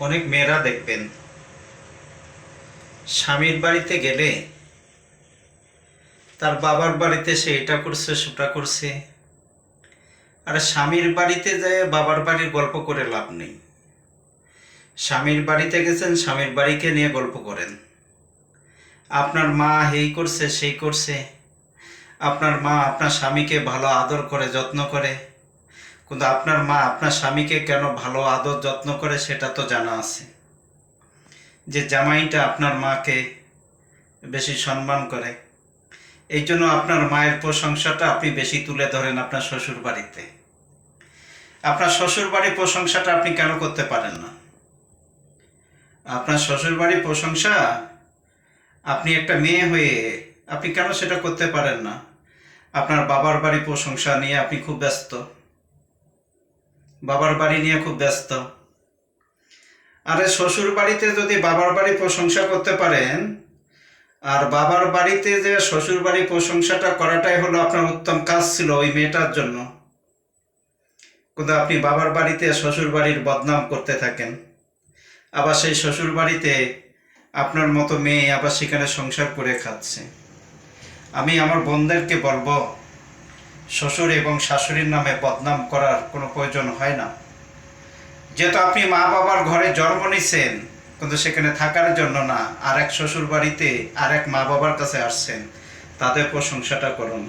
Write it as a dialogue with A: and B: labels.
A: অনেক মেয়েরা দেখবেন। স্বামীর বাড়িতে গেলে তার বাবার বাড়িতে সে এটা করছে, সেটা করছে। আর স্বামীর বাড়িতে যায়, বাবার বাড়ির গল্প করে লাভ নেই। স্বামীর বাড়িতে গেছেন, স্বামীর বাড়িকে নিয়ে গল্প করেন। আপনার মা এই করছে, সেই করছে। আপনার মা আপনার স্বামীকে ভালো আদর করে, যত্ন করে। কিন্তু আপনার মা আপনার স্বামীকে কেন ভালো আদর যত্ন করে সেটা তো জানা আছে। যে জামাইটা আপনার মাকে বেশি সম্মান করে, এই জন্য আপনার মায়ের প্রশংসাটা আপনি বেশি তুলে ধরেন আপনার শ্বশুর বাড়িতে আপনার শ্বশুর বাড়ির প্রশংসাটা আপনি কেন করতে পারেন না? আপনার শ্বশুর বাড়ির প্রশংসা, আপনি একটা মেয়ে হয়ে আপনি কেন সেটা করতে পারেন না? আপনার বাবার বাড়ি প্রশংসা নিয়ে আপনি খুব ব্যস্ত। বাবার বাড়ি নিয়ে খুব ব্যস্ত। আরে শ্বশুর বাড়িতে যদি বাবার বাড়ি প্রশংসা করতে পারেন, আর বাবার বাড়িতে যে শ্বশুর বাড়ি প্রশংসাটা করাটাই হলো আপনার উত্তম কাজ ছিল ওই মেয়েটার জন্য। কিন্তু আপনি বাবার বাড়িতে শ্বশুর বাড়ির বদনাম করতে থাকেন। আবার সেই শ্বশুর বাড়িতে আপনার মতো মেয়ে আবার সেখানে সংসার করে খাচ্ছে। আমি আমার বোনদেরকে বলব শ্বশুর এবং শাশুড়ির নামে বদনাম করার কোনো প্রয়োজন হয় না। যেহেতু আপনি মা বাবার ঘরে জন্ম নিছেন, কিন্তু সেখানে থাকার জন্য না আর এক শ্বশুর বাড়িতে আর এক মা বাবার কাছে আসছেন, তাদের প্রশংসাটা করুন।